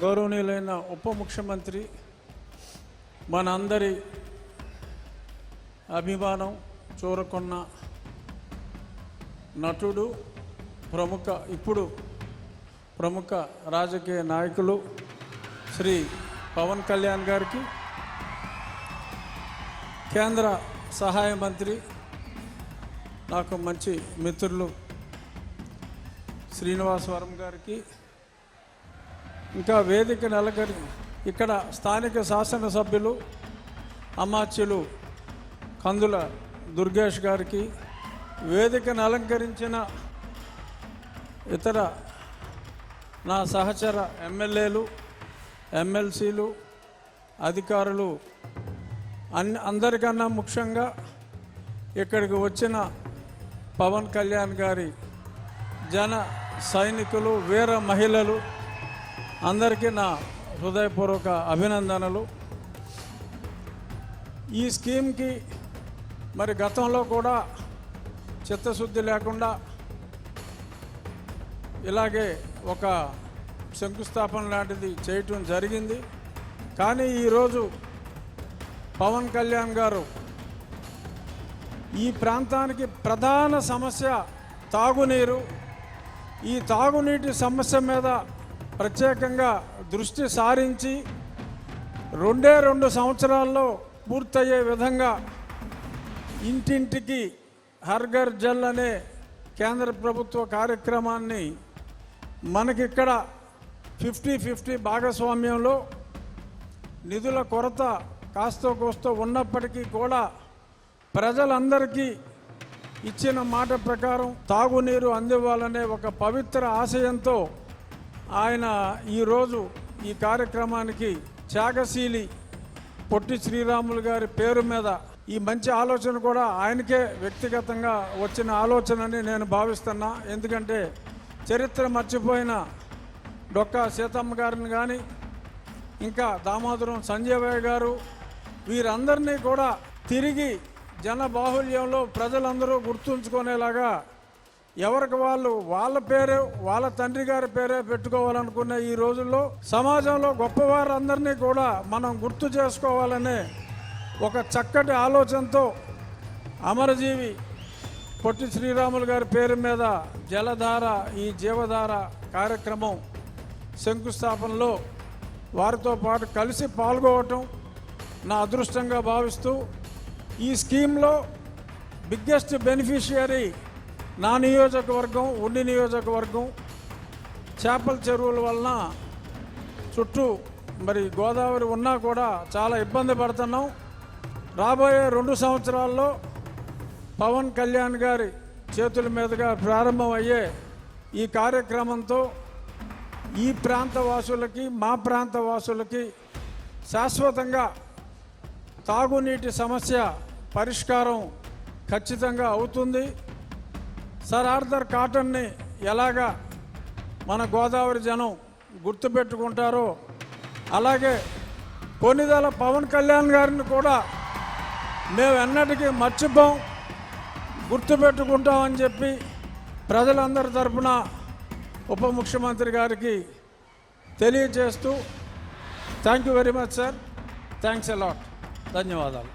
గౌరవనీయులైన ఉప ముఖ్యమంత్రి మనందరి అభిమానం చూరకున్న నటుడు ప్రముఖ ఇప్పుడు ప్రముఖ రాజకీయ నాయకులు శ్రీ పవన్ కళ్యాణ్ గారికి కేంద్ర సహాయ మంత్రి నాకు మంచి మిత్రులు శ్రీనివాసవరం గారికి ఇంకా వేదిక నెలకరి ఇక్కడ స్థానిక శాసనసభ్యులు అమాత్యులు కందుల దుర్గేష్ గారికి వేదికను అలంకరించిన ఇతర నా సహచర ఎమ్మెల్యేలు ఎమ్మెల్సీలు అధికారులు అన్ని అందరికన్నా ముఖ్యంగా ఇక్కడికి వచ్చిన పవన్ కళ్యాణ్ గారి జన సైనికులు వీర మహిళలు అందరికీ నా హృదయపూర్వక అభినందనలు. ఈ స్కీమ్కి మరి గతంలో కూడా చిత్తశుద్ధి లేకుండా ఇలాగే ఒక శంకుస్థాపన లాంటిది చేయటం జరిగింది. కానీ ఈరోజు పవన్ కళ్యాణ్ గారు ఈ ప్రాంతానికి ప్రధాన సమస్య తాగునీరు. ఈ తాగునీటి సమస్య మీద ప్రత్యేకంగా దృష్టి సారించి రెండే రెండు సంవత్సరాల్లో పూర్తయ్యే విధంగా ఇంటింటికి హర్ఘర్ జల్ అనే కేంద్ర ప్రభుత్వ కార్యక్రమాన్ని మనకిక్కడ ఫిఫ్టీ ఫిఫ్టీ భాగస్వామ్యంలో నిధుల కొరత కాస్తో కోస్తో ఉన్నప్పటికీ కూడా ప్రజలందరికీ ఇచ్చిన మాట ప్రకారం తాగునీరు అందివ్వాలనే ఒక పవిత్ర ఆశయంతో ఆయన ఈరోజు ఈ కార్యక్రమానికి త్యాగశీలి పొట్టి శ్రీరాములు గారి పేరు మీద ఈ మంచి ఆలోచన కూడా ఆయనకే వ్యక్తిగతంగా వచ్చిన ఆలోచనని నేను భావిస్తున్నా. ఎందుకంటే చరిత్ర మర్చిపోయిన డొక్కా సీతమ్మ గారిని కానీ ఇంకా దామోదరం సంజయ్ గారు వీరందరినీ కూడా తిరిగి జన బాహుల్యంలో ప్రజలందరూ గుర్తుంచుకునేలాగా ఎవరికి వాళ్ళు వాళ్ళ పేరే వాళ్ళ తండ్రి గారి పేరే పెట్టుకోవాలనుకున్న ఈ రోజుల్లో సమాజంలో గొప్పవారందరినీ కూడా మనం గుర్తు చేసుకోవాలనే ఒక చక్కటి ఆలోచనతో అమరజీవి పొట్టి శ్రీరాములు గారి పేరు మీద జలధార ఈ జీవధార కార్యక్రమం శంకుస్థాపనలో వారితో పాటు కలిసి పాల్గొవటం నా అదృష్టంగా భావిస్తూ ఈ స్కీమ్లో బిగ్గెస్ట్ బెనిఫిషియరీ నా నియోజకవర్గం ఉండి నియోజకవర్గం చేపల చెరువుల వలన చుట్టూ మరి గోదావరి ఉన్నా కూడా చాలా ఇబ్బంది పడుతున్నాం. రాబోయే రెండు సంవత్సరాల్లో పవన్ కళ్యాణ్ గారి చేతుల మీదుగా ప్రారంభమయ్యే ఈ కార్యక్రమంతో ఈ ప్రాంత వాసులకి మా ప్రాంత వాసులకి శాశ్వతంగా తాగునీటి సమస్య పరిష్కారం ఖచ్చితంగా అవుతుంది. సార్ ఆర్థర్ కాటన్ని ఎలాగా మన గోదావరి జనం గుర్తుపెట్టుకుంటారో అలాగే కొన్నిదల పవన్ కళ్యాణ్ గారిని కూడా మేము ఎన్నటికీ మర్చిపోం గుర్తుపెట్టుకుంటామని చెప్పి ప్రజలందరి తరఫున ఉప ముఖ్యమంత్రి గారికి తెలియజేస్తూ thank you very much sir. Thanks a lot ధన్యవాదాలు.